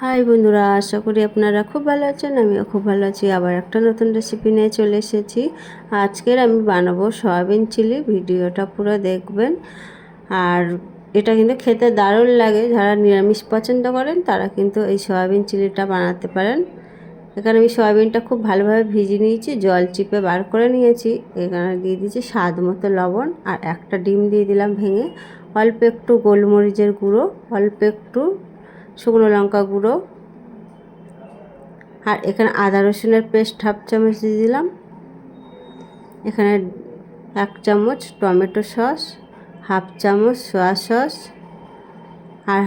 High বন্ধুরা, আশা করি আপনারা খুব ভালো আছেন, আমিও খুব ভালো আছি। আবার একটা নতুন রেসিপি নিয়ে চলে এসেছি। আজকের আমি বানাবো সয়াবিন চিলি, ভিডিওটা পুরো দেখবেন। আর এটা কিন্তু খেতে দারুণ লাগে, যারা নিরামিষ পছন্দ করেন, তারা কিন্তু এই সয়াবিন চিলিটা বানাতে পারেন। এখানে আমি সয়াবিনটা খুব ভালোভাবে ভিজিয়ে নিয়েছি, জল চিপে বার করে নিয়েছি। এখানে দিয়ে দিয়েছি স্বাদ মতো লবণ আর একটা ডিম দিয়ে দিলাম ভেঙে। অল্প একটু গোলমরিচের গুঁড়ো, অল্প একটু শুকনো লঙ্কা গুঁড়ো। আর এখানে আদা রসুনের পেস্ট হাফ চামচ দিয়ে দিলাম। এখানে এক চামচ টমেটো সস, হাফ চামচ সয়া সস, আর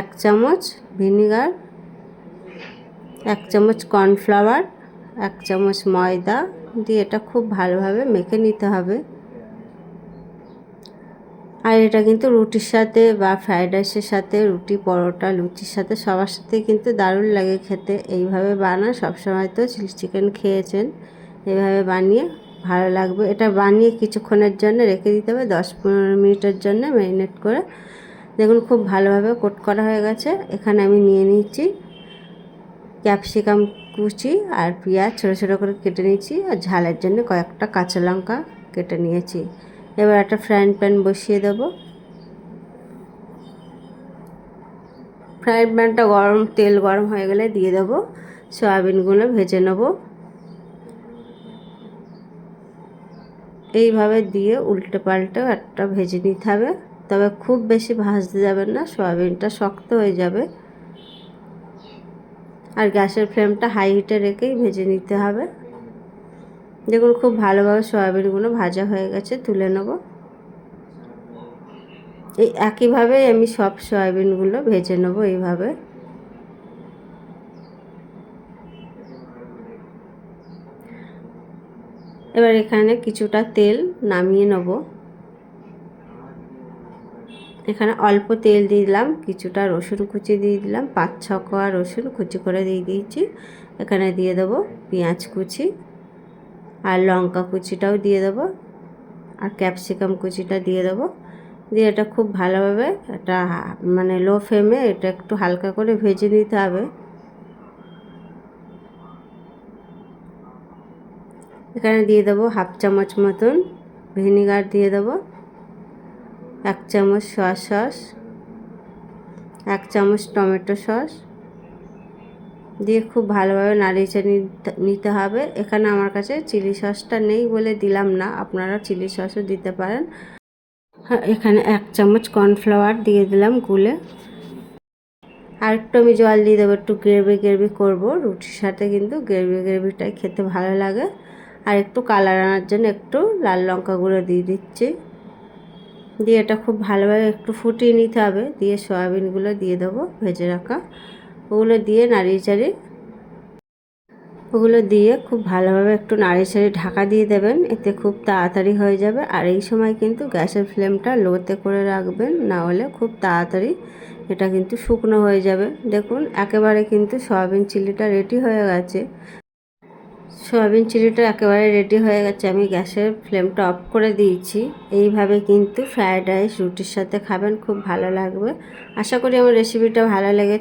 এক চামচ ভিনিগার, এক চামচ কর্নফ্লাওয়ার, এক চামচ ময়দা দিয়ে এটা খুব ভালোভাবে মেখে নিতে হবে। আর এটা কিন্তু রুটির সাথে বা ফ্রায়েড রাইসের সাথে, রুটি, পরোটা, লুচির সাথে সবার সাথে কিন্তু দারুণ লাগে খেতে। এইভাবে বানা সবসময় তো চিলি চিকেন খেয়েছেন। এইভাবে বানিয়ে ভালো লাগবে। এটা বানিয়ে কিছুক্ষণের জন্য রেখে দিতে হবে, দশ পনেরো মিনিটের জন্য ম্যারিনেট করে। দেখুন খুব ভালোভাবে কোট করা হয়ে গেছে। এখানে আমি নিয়ে নিচ্ছি ক্যাপসিকাম কুচি আর পেঁয়াজ ছোটো ছোটো করে কেটে নিয়েছি আর ঝালের জন্য কয়েকটা কাঁচা লঙ্কা কেটে নিয়েছি। এবার একটা ফ্রাইং প্যান বসিয়ে দেব। ফ্রাইং প্যানটা গরম, তেল গরম হয়ে গেলে দিয়ে দেব। সয়াবিনগুলো ভেজে নেব। এইভাবে দিয়ে উল্টে পাল্টে একটা ভেজে নিতে হবে। তবে খুব বেশি ভাজতে যাবেন না, সয়াবিনটা শক্ত হয়ে যাবে। আর গ্যাসের ফ্লেমটা হাই হিটে রেখেই ভেজে নিতে হবে। দেখুন, খুব ভালোভাবে সয়াবিনগুলো ভাজা হয়ে গেছে, তুলে নেব। এই একইভাবে আমি সব সয়াবিনগুলো ভেজে নেব এইভাবে। এবার এখানে কিছুটা তেল নামিয়ে নেব। এখানে অল্প তেল দিয়ে দিলাম, কিছুটা রসুন কুচি দিয়ে দিলাম, পাঁচ ছ কোয়া রসুন কুচি করে দিয়ে দিয়েছি। এখানে দিয়ে দেবো পেঁয়াজ কুচি। আর লঙ্কা কুচিটাও দিয়ে দেবো আর ক্যাপসিকাম কুচিটা দিয়ে দেবো। দিয়ে এটা খুব ভালোভাবে এটা মানে লো ফ্লেমে এটা একটু হালকা করে ভেজে নিতে হবে। এখানে দিয়ে দেবো হাফ চামচ মতন ভিনিগার দিয়ে দেবো, এক চামচ সয়া সস এক চামচ টমেটো সস দিয়ে খুব ভালোভাবে নাড়িয়ে নিতে হবে। এখানে আমার কাছে চিলি সসটা নেই বলে দিলাম না, আপনারা চিলি সসও দিতে পারেন। হ্যাঁ এখানে এক চামচ কর্নফ্লাওয়ার দিয়ে দিলাম গুলে। আর একটু আমি জল দিয়ে দেবো, একটু গ্রেভি গ্রেভি করব। রুটির সাথে কিন্তু গ্রেভি গ্রেভিটাই খেতে ভালো লাগে। আর একটু কালার আনার জন্য একটু লাল লঙ্কা গুঁড়ো দিয়ে দিচ্ছি। দিয়ে এটা খুব ভালোভাবে একটু ফুটিয়ে নিতে হবে। দিয়ে সয়াবিনগুলো দিয়ে দেবো ভেজে রাখা। ওগুলো দিয়ে নাড়িয়ে চাড়িয়ে, ওগুলো দিয়ে খুব ভালোভাবে একটু নাড়িয়ে চাড়িয়ে ঢাকা দিয়ে দেবেন। এতে খুব তাড়াতাড়ি হয়ে যাবে। আর এই সময় কিন্তু গ্যাসের ফ্লেমটা লোতে করে রাখবেন, না হলে খুব তাড়াতাড়ি এটা কিন্তু শুকনো হয়ে যাবে। দেখুন, একেবারে কিন্তু সয়াবিন চিলিটা রেডি হয়ে গেছে। সয়াবিন চিলিটা একেবারে রেডি হয়ে গেছে। আমি গ্যাসের ফ্লেমটা অফ করে দিয়েছি। এইভাবে কিন্তু ফ্রায়েড রাইস রুটির সাথে খাবেন, খুব ভালো লাগবে। আশা করি আমার রেসিপিটা ভালো লেগেছে।